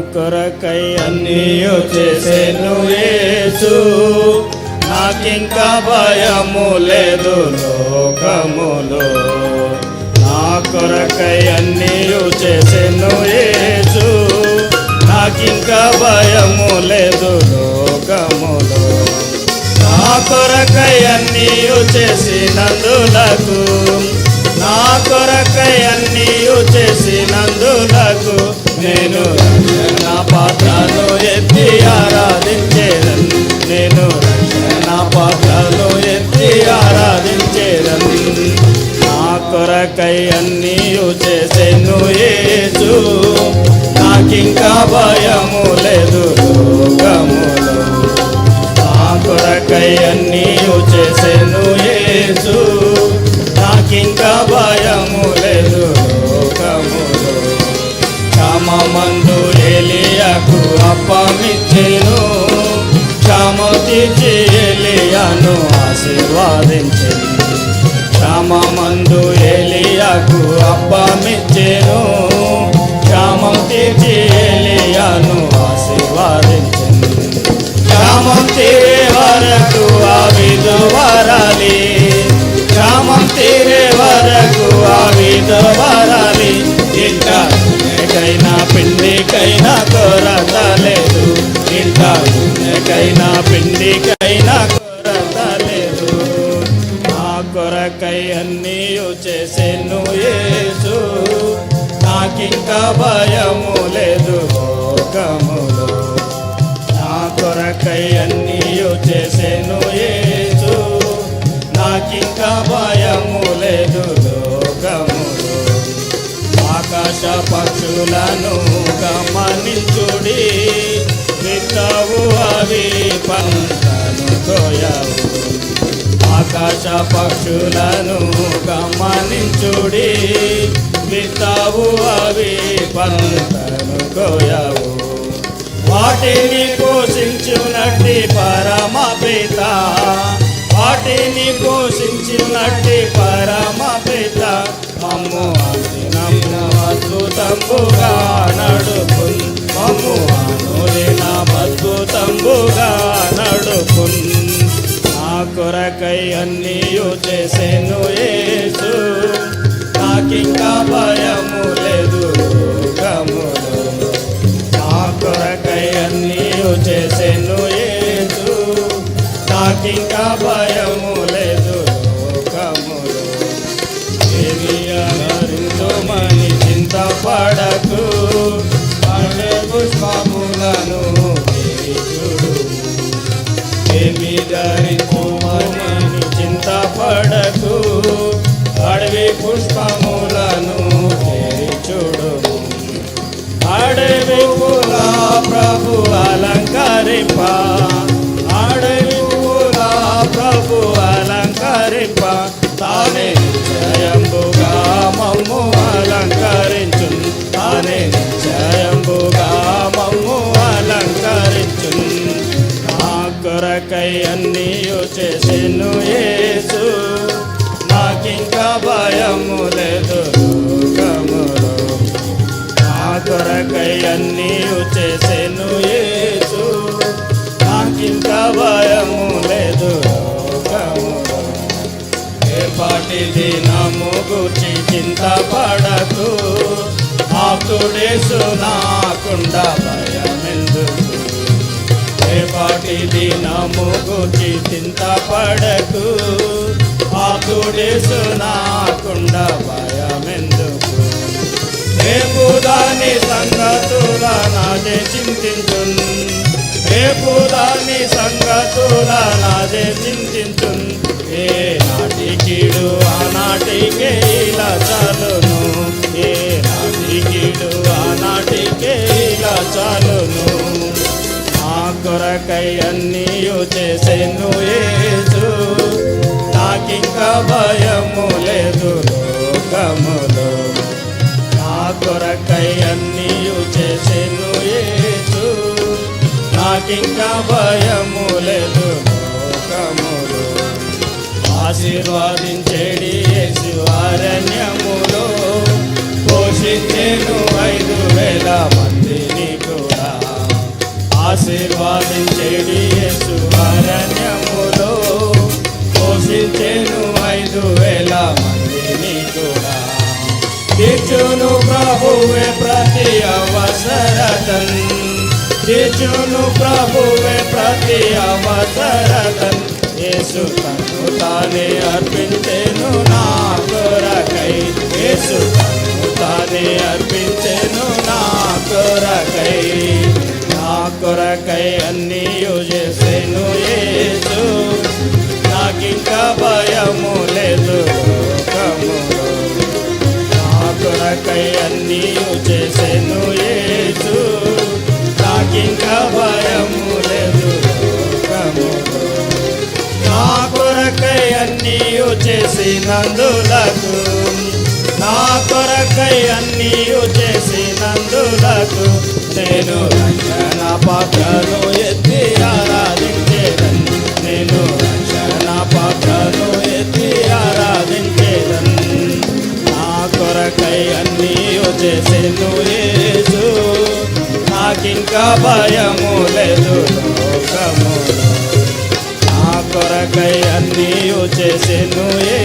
కొరకై అన్నీ చేసేను యేసు. నాకింకా భయము లేదు లోకములో. నా కొరకై అన్నీ చేసేను యేసు. నాకింకా భయము లేదు లోకములో. నా కొరకై అన్నీ చేసినందులకు నా కొరకై అన్నీ చేసినందులకు నేను కొరకై అన్నీ చేసేను యేసు. నాకింకా భయము లేదు లోకములో నా కొరకై అన్నీ చేసేను యేసు. నాకింకా భయము లేదు లోకములో క్షమమందు ఎలియకు అప్పమిచ్చెను. క్షమ తీర్చి ఏలియాను ఆశీర్వాదించెను. క్షమమందు నాకు అప్పమిచ్చెను. క్షమం తీర్చి ఏలియాను ఆశీర్వాదించెను. క్షామం తీరే వరకు ఆ విధవరాలి. క్షామం తీరే వరకు ఆ విధవరాలి. ఇంకా ఎకైనా పిండికైనా కొరత లేదు ఇంకా ఎకైనా పిండికైనా కొరత లేదు నా కొరకై అన్నీ చేసేను. నాకింక భయము లేదు లోకములో నా కొరకై అన్నీయు చేసేను యేసు నాకింక భయము లేదు లోకములో ఆకాశ పక్షులను గమనించుడి. విత్తవు అవి పంటను కోయవు ఆకాశ పక్షులను గమనించుడి. అవి పంటను కోయవు వాటిని పోషించునట్టి పరమ పిత వాటిని పోషించినట్టి పరమ పిత మమ్ము అదినమ్మ అద్భుతంబుగా నడుపున్. మమ్ము అనుదిన అద్భుతంబుగా నడుపు నా కొరకై అన్నీయు చేసేను ఏసు నాకింకా భయము లేదు లోకములో నా కొరకై అన్నీ చేసేను యేసు. నాకింకా భయము లేదు లోకములో మని చింత పడకు పుష్పములను అడవి పూల ప్రభు అలంకరింప అడవి పూల ప్రభు అలంకరింప తానే జయంబుగా పాటి దినము గుచి చింత పడకు ఆకుడేసు నాకుండా భయమెందుకు? రేపు దాని సంగతుల నాదే చింతించు రేపు దాని సంగతుల నాదే చింతించు ఏ నాటికీడు ఆనాటికే ఇలా చాలును. ఏ కొరకై అన్నీ చేసేను యేసు. నాకింకా భయము లేదు లోకములో నా కొరకై అన్నీ చేసేను యేసు. నాకింకా భయము లేదు లోకములో ఆశీర్వాదించేడి యేసు అరణ్యములో. పోషించేను ఐదు వేల ఆశీర్వాదించేడి యేసు పోషించేను ఐదు వేల మందిని కూడా తీర్చును ప్రభువే ప్రతి అవసరతన్. తీర్చును ప్రభువే ప్రతి అవసరతన్. యేసు తను తానే అర్పించేను నా కొరకై. యేసు తను తానే అర్పించే కొరకై అన్నీ చేసెను యేసు. నాకింకా భయము లేదు లోకములో నా కొరకై అన్నీ చేసెను యేసు. నాకింకా భయము లేదు లోకములో నా కొరకై అన్నీ చేసినందులకు నా కొరకై అన్నీ చేసినందులకు నేను రక్షణ పాత్రను ఎత్తి ఆరాధించేదన్. నేను రక్షణ పాత్రను ఎత్తి ఆరాధించేదన్. నా కొరకై అన్నీ చేసెను యేసు. నాకింకా భయము లేదు లోకములో. నా కొరకై అన్నీ చేసెను ఏ